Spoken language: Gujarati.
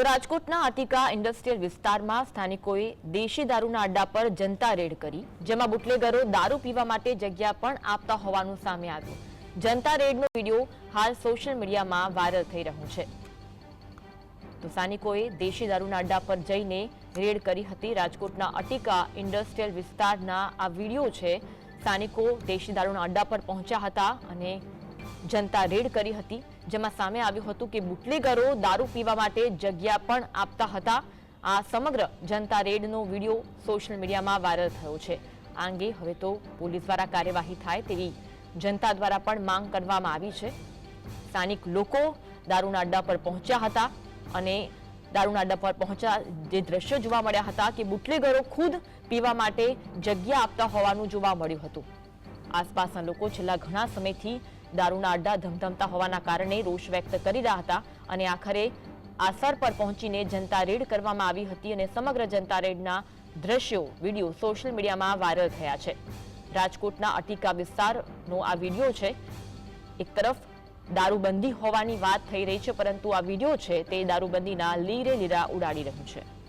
તો રાજકોટના અતિકા ઇન્ડસ્ટ્રીયલ વિસ્તારમાં સ્થાનિકોએ દેશી દારૂના અડ્ડા પર જનતા રેડ કરી, જેમાં બુટલેગરો દારૂ પીવા માટે જગ્યા પણ આપતા હોવાનું સામે આવ્યું. જનતા રેડનો વીડિયો હાલ સોશિયલ મીડિયામાં વાયરલ થઈ રહ્યો છે. તો સ્થાનિકોએ દેશી દારૂના અડ્ડા પર જઈને રેડ કરી હતી રાજકોટના અટિકા ઇન્ડસ્ટ્રીયલ વિસ્તારના આ વીડિયો છે. સ્થાનિકો દેશી દારૂના અડ્ડા પર પહોંચ્યા હતા અને જનતા રેડ કરી હતી, જેમાં સામે આવ્યું હતું કે બુટલેગરો દારૂ પીવા માટે જગ્યા પણ આપતા હતા. આ સમગ્ર જનતા રેડનો વીડિયો સોશિયલ મીડિયામાં વાયરલ થયો છે. આ અંગે હવે તો પોલીસ દ્વારા કાર્યવાહી થાય તેવી જનતા દ્વારા પણ માંગ કરવામાં આવી છે. સ્થાનિક લોકો દારૂના અડ્ડા પર પહોંચ્યા હતા અને દારૂના અડ્ડા પર પહોંચ્યા જે દ્રશ્યો જોવા મળ્યા હતા કે બુટલેગરો ખુદ પીવા માટે જગ્યા આપતા હોવાનું જોવા મળ્યું હતું. આસપાસના લોકો છેલ્લા ઘણા સમયથી દારૂના અડ્ડા ધમધમતા હોવાના કારણે રોષ વ્યક્ત કરી રહ્યા હતા અને આખરે આસર પર પહોંચીને જનતા રેડ કરવામાં આવી હતી અને સમગ્ર જનતા રેડના દ્રશ્યો, વીડિયો સોશિયલ મીડિયામાં વાયરલ થયા છે. રાજકોટના અટિકા વિસ્તારનો આ વીડિયો છે. એક તરફ દારૂબંધી હોવાની વાત થઈ રહી છે, પરંતુ આ વીડિયો છે તે દારૂબંધીના લીરે લીરા ઉડાડી રહ્યું છે.